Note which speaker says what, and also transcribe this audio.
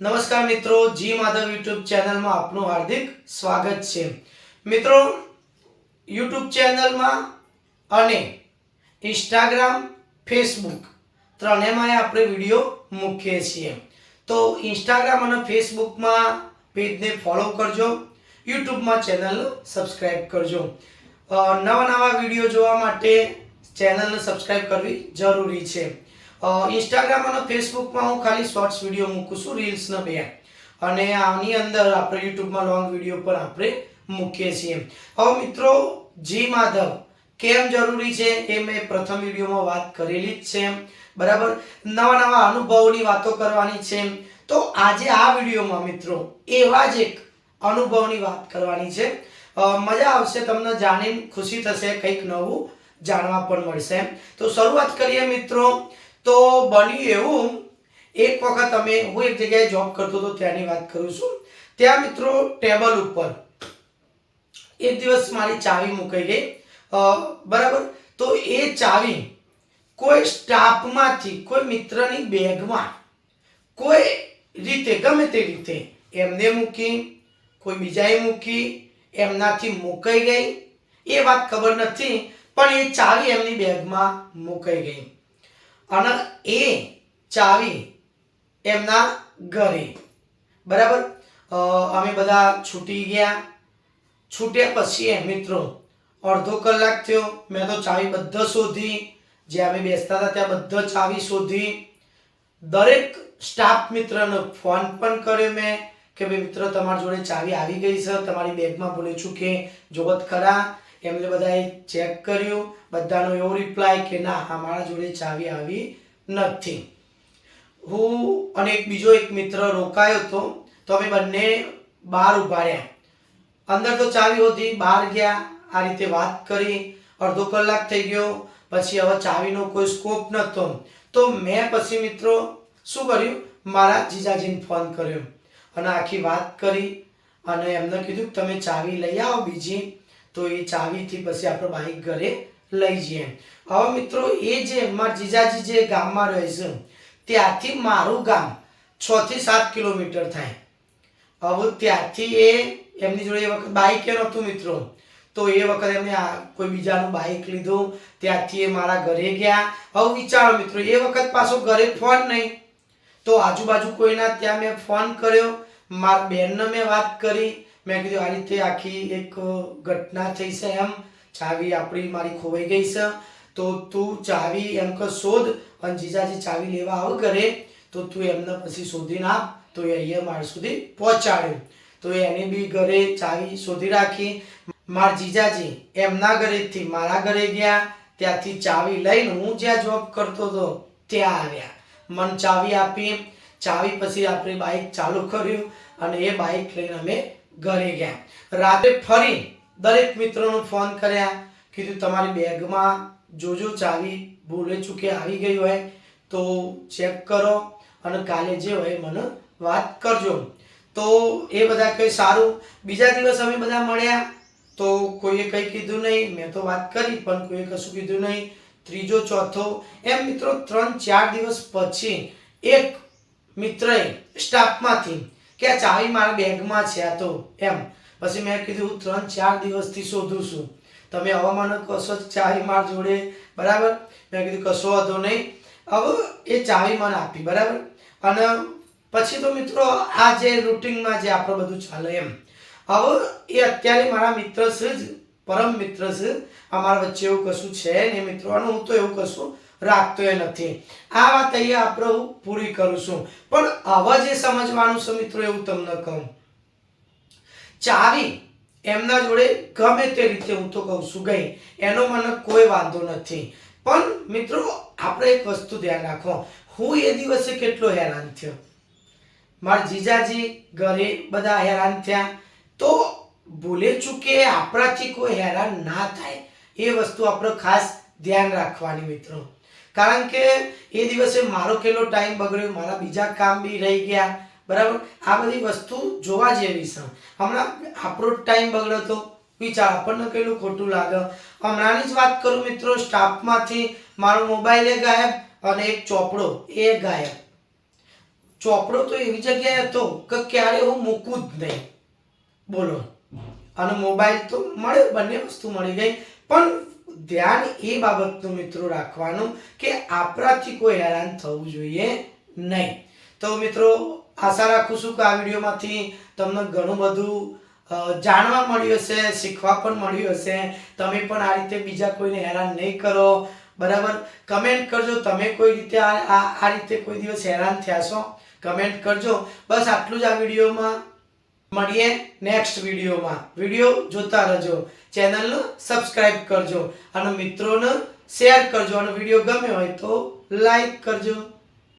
Speaker 1: નમસ્કાર મિત્રો, જી માધવ યુટ્યુબ ચેનલમાં આપનું હાર્દિક સ્વાગત છે. મિત્રો, યુટ્યુબ ચેનલમાં અને ઇન્સ્ટાગ્રામ, ફેસબુક ત્રણેમાંય આપણે વીડિયો મૂકીએ છીએ. તો ઇન્સ્ટાગ્રામ અને ફેસબુકમાં પેજને ફોલો કરજો, યુટ્યુબમાં ચેનલ સબસ્ક્રાઈબ કરજો. નવા નવા વીડિયો જોવા માટે ચેનલને સબસ્ક્રાઈબ કરવી જરૂરી છે. ઇન્સ્ટાગ્રામ અને ફેસબુકમાં હું ખાલી શોર્ટ્સ વીડિયો મૂકું છું રીલ્સને બે. અને આની અંદર આપણે યુટ્યુબમાં લોંગ વીડિયો પર આપણે મૂકીએ છીએ. હવે મિત્રો, જી માધવ, કેમ જરૂરી છે એ મેં પ્રથમ વિડીયોમાં વાત કરેલી જ છે. બરાબર? નવા નવા અનુભવોની વાતો કરવાની છે. તો આજે આ વિડીયોમાં મિત્રો, એવા જ એક અનુભવની વાત કરવાની છે. મજા આવશે, તમને જાણીને ખુશી થશે, કંઈક નવું જાણવા પણ મળશે. તો શરૂઆત કરીએ મિત્રો. તો બન્યું એવું, એક વખત અમે, હું એક જગ્યાએ જોબ કરતો હતો, ત્યાંની વાત કરું છું. ત્યાં મિત્રો ટેબલ ઉપર એક દિવસ મારી ચાવી મુકાઈ ગઈ. બરાબર? તો એ ચાવી કોઈ સ્ટાફમાંથી, કોઈ મિત્રની બેગમાં, કોઈ રીતે, ગમે તે રીતે, એમને મૂકી, કોઈ બીજાએ મૂકી, એમનાથી મુકાઈ ગઈ. એ વાત ખબર નથી, પણ એ ચાવી એમની બેગમાં મુકાઈ ગઈ. અને એ ચાવી એમના ઘરે. બરાબર? અમે બધા છૂટી ગયા. છૂટ્યા પછી એ મિત્રો અડધો કલાક થયો. મેં તો ચાવી બધા શોધી. જે અમે બેસતા હતા ત્યાં બધા ચાવી શોધી. દરેક સ્ટાફ મિત્રનો ફોન પણ કર્યો મેં કે ભાઈ, મિત્ર, તમારી જોડે ચાવી આવી ગઈ છે. તમારી બેગમાં ભૂલે છું કે જોગત ખરા. એમને બધાએ ચેક કર્યું, બધાનો એવો રિપ્લાય કે ના અમારા જોડે ચાવી આવી નથી. હું અને એક બીજો એક મિત્ર રોકાયો હતો, તો અમે બંને બહાર ઊભા રહ્યા. અંદર તો ચાવી હતી, બહાર ગયા, આ રીતે વાત કરી, અડધો કલાક થઈ ગયો, પછી હવે ચાવીનો કોઈ સ્કોપ નહોતો. તો મેં પછી મિત્રો શું કર્યું? મારા જીજાજીને ફોન કર્યો અને આખી વાત કરી અને એમને કીધું કે તમે ચાવી લઈ આવો બીજી. તો એ ચાવીથી પછી આપણે બાઈક ઘરે લઈ જઈએ. હવે મિત્રો, એ જે મારા જીજાજી જે ગામમાં રહે છે, ત્યાંથી મારું ગામ છ થી સાત કિલોમીટર થાય. હવે ત્યાંથી એ એમની જોડે એ વખત બાઇક એ નહોતું મિત્રો. તો એ વખત એમને કોઈ બીજાનું બાઇક લીધું, ત્યાંથી એ મારા ઘરે ગયા. હવે વિચારો મિત્રો, એ વખત પાછો ઘરે ફોન નહીં. તો આજુબાજુ કોઈના ત્યાં મેં ફોન કર્યો, મારા બેનને મેં વાત કરી મેં કીધું, આ રીતે આખી એક ઘટના થઈ છે એમ. ચાવી આપણી મારી ખોવાઈ ગઈ છે. તો તું ચાવી એમ કે શોધ. અને જીજાજી ચાવી લેવા આવ ઘરે. તો તું એમને પછી શોધીને આપ તો એ અહીંયા મારા સુધી પહોંચાડ્યું. તો એને બી ઘરે ચાવી શોધી રાખી. મારા જીજાજી, એમના ઘરેથી મારા ઘરે ગયા. ત્યાંથી ચાવી લઈને હું જ્યાં જોબ કરતો હતો, ત્યાં આવ્યા. મને ચાવી આપી. ચાવી પછી આપણે બાઇક ચાલુ કર્યું. અને એ બાઇક લઈને અમે ઘરે ગયા. રાતે ફરી દરેક મિત્રોનો ફોન કર્યા કીધું તમારી બેગમાં જોજો ચાવી ભૂલે ચૂકે આવી ગઈ હોય તો ચેક કરો અને કાલે જે હોય મને વાત કરજો. તો એ બધા કંઈ સારું. બીજા દિવસ અમે બધા મળ્યા તો કોઈએ કંઈ કીધું નહીં. મેં તો વાત કરી પણ કોઈએ કશું કીધું નહીં. ત્રીજો, ચોથો, એમ મિત્રો ત્રણ, ચાર દિવસ પછી એક મિત્રએ સ્ટાફમાંથી કે ચાવી મારા બેગમાં છે તો એમ. પછી મેં કીધું, હું ત્રણ ચાર દિવસથી શોધું છું. તમે હવામાન કશો ચાવી માર જોડે, બરાબર? મેં કીધું, કશો હતો નહીં. હવે એ ચાવી મને આપી, બરાબર? અને પછી તો મિત્રો, આ જે રૂટિનમાં જે આપણું બધું ચાલે એમ. હવે એ અત્યારે મારા મિત્ર છે જ, પરમ મિત્ર છે. અમારા વચ્ચે એવું કશું છે ને મિત્રો. અને હું તો એવું કશું રાખતો એ નથી. આ વાત અહીંયા આપણે હું પૂરી કરું છું પણ હવે જે સમજવાનું છે મિત્રો, એવું તમને કહું. ચાવી એમના જોડે ગમે તે રીતે, હું તો કહું છું, ગઈ. એનો મને કોઈ વાંધો નથી. પણ મિત્રો, આપણે એક વસ્તુ ધ્યાન રાખો. હું એ દિવસે કેટલો હેરાન થયો. મારા જીજાજી ઘરે બધા હેરાન થયા. તો ભૂલે ચૂકે આપણાથી કોઈ હેરાન ના થાય. એ વસ્તુ આપણે ખાસ ધ્યાન રાખવાની મિત્રો. કારણ કે એ દિવસે મારો કેટલો ટાઈમ બગડ્યો, મારા બીજા કામ બી રહી ગયા, બરાબર? આ બધી વસ્તુ જોવા જેવી છે. હમણાં આપણો ટાઈમ બગડ્યો તો વિચાર, આપણને કેટલું ખોટું લાગે? હમણાંની જ વાત કરું મિત્રો, સ્ટાફમાંથી મારો મોબાઈલ એ ગાયબ અને એક ચોપડો એ ગાયબ. ચોપડો તો એવી જગ્યાએ હતો કે ક્યારે હું મૂકું જ નહીં. બોલો. અને મોબાઈલ તો મળ્યો, બંને વસ્તુ મળી ગઈ. પણ ધ્યાન એ બાબતનું મિત્રો રાખવાનું કે આપણાથી કોઈ હેરાન થવું જોઈએ નહીં. તો મિત્રો, આશા રાખું છું કે આ વિડીયોમાંથી તમને ઘણું બધું જાણવા મળ્યું હશે, શીખવા પણ મળ્યું હશે. તમે પણ આ રીતે બીજા કોઈને હેરાન નહીં કરો. બરાબર? કમેન્ટ કરજો. તમે કોઈ રીતે આ આ રીતે કોઈ દિવસ હેરાન થયા છો? કમેન્ટ કરજો. બસ આટલું જ આ વિડીયોમાં. મળીએ નેક્સ્ટ વિડીયોમાં. વીડિયો જોતા રહેજો. ચેનલને સબસ્ક્રાઇબ કરજો. અને મિત્રોને શેર કરજો. અને વીડિયો ગમે હોય તો લાઈક કરજો.